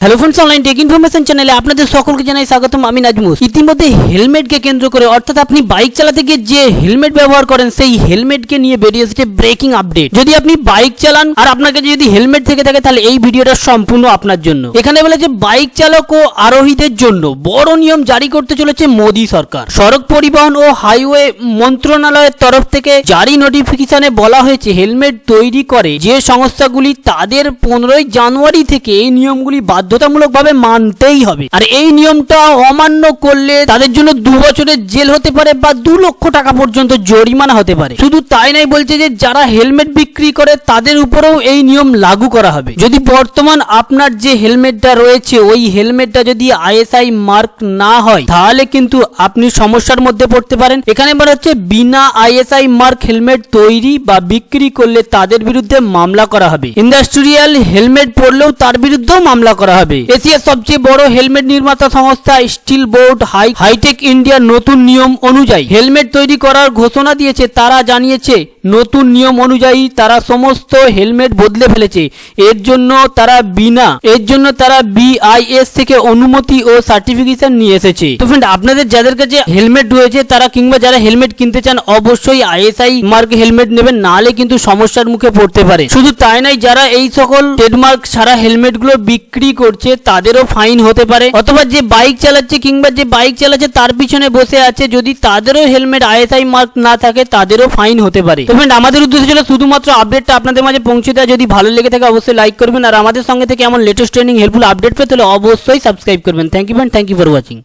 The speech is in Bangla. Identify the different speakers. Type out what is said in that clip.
Speaker 1: Hello friends online tech information চ্যানেলে আপনাদের সকলকে জানাই স্বাগতম, আমি নাজমুস। ইতিমধ্যে হেলমেটকে কেন্দ্র করে, অর্থাৎ আপনি বাইক চালাতে গিয়ে যে হেলমেট ব্যবহার করেন, সেই হেলমেটকে নিয়ে বেরিয়ে এসেছে ব্রেকিং আপডেট যদি আপনি বাইক চালান, আর আপনাকে যদি হেলমেট থেকে থাকে, তাহলে এই ভিডিওটা সম্পূর্ণ আপনার জন্য। এখানে বলে যে বাইক চালক ও আরোহীদের জন্য বড় নিয়ম জারি করতে চলেছে মোদী সরকার। সড়ক পরিবহন ও হাইওয়ে মন্ত্রণালয়ের তরফ থেকে জারি নোটিফিকেশনে বলা হয়েছে, হেলমেট তৈরি করে যে সংস্থাগুলি তাদের পনেরোই জানুয়ারি থেকে এই নিয়মগুলি বাধ্যতামূলকভাবে মানতেই হবে। আর এই নিয়মটা অমান্য করলে তাদের জন্য দু বছরের জেল হতে পারে বা দু লক্ষ টাকা পর্যন্ত জরিমানা হতে পারে। শুধু তাই নাই বলছে যে, যারা হেলমেট বিক্রি করে তাদের উপরেও এই নিয়ম লাগু করা হবে। যদি বর্তমান আপনার যে হেলমেটটা রয়েছে, ওই হেলমেটটা যদি আইএসআই মার্ক না হয়, তাহলে কিন্তু আপনি সমস্যার মধ্যে পড়তে পারেন। এখানে বলা হচ্ছে, বিনা আইএসআই মার্ক হেলমেট তৈরি বা বিক্রি করলে তাদের বিরুদ্ধে মামলা করা হবে। ইন্ডাস্ট্রিয়াল হেলমেট পরলেও তার বিরুদ্ধেও মামলা করা হবে। এশিয়ার সবচেয়ে বড় হেলমেট নির্মাতা সংস্থা স্টিল বোর্ড হাই হাইটেক ইন্ডিয়ার নতুন নিয়ম অনুযায়ী হেলমেট তৈরি করার ঘোষণা দিয়েছে। তারা জানিয়েছে, নতুন নিয়ম অনুযায়ী তারা সমস্ত হেলমেট বদলে ফেলেছে। এর জন্য তারা বিনা, এর জন্য তারা বিআইএস থেকে অনুমতি ও সার্টিফিকেশন নিয়ে এসেছে। তো ফ্রেন্ড আপনাদের যাদের কাছে হেলমেট রয়েছে, তারা কিংবা যারা হেলমেট কিনতে চান, অবশ্যই আইএসআই মার্ক হেলমেট নেবেন, নাহলে কিন্তু সমস্যার মুখে পড়তে পারে। শুধু তাই নয়, যারা এই সকল ট্রেডমার্ক ছাড়া হেলমেটগুলো বিক্রি করছে, তাদেরও ফাইন হতে পারে। অথবা যে বাইক চালাচ্ছে কিংবা যে বাইক চালাচ্ছে, তার পিছনে বসে আছে, যদি তাদেরও হেলমেট আইএসআই মার্ক না থাকে, তাদেরও ফাইন হতে পারে। তো ফ্রেন্ড আমাদের উদ্দেশ্য ছিল শুধুমাত্র আপডেটটা আপনাদের মাঝে পৌঁছে দেওয়া। যদি ভালো লেগে থাকে, অবশ্যই লাইক করবেন। আর আমাদের সঙ্গে থেকে এমন লেটেস্ট ট্রেনিং হেল্পফুল আপডেট পেতে হলে অবশ্যই সাবস্ক্রাইব করবেন। Thank you friend thank you for watching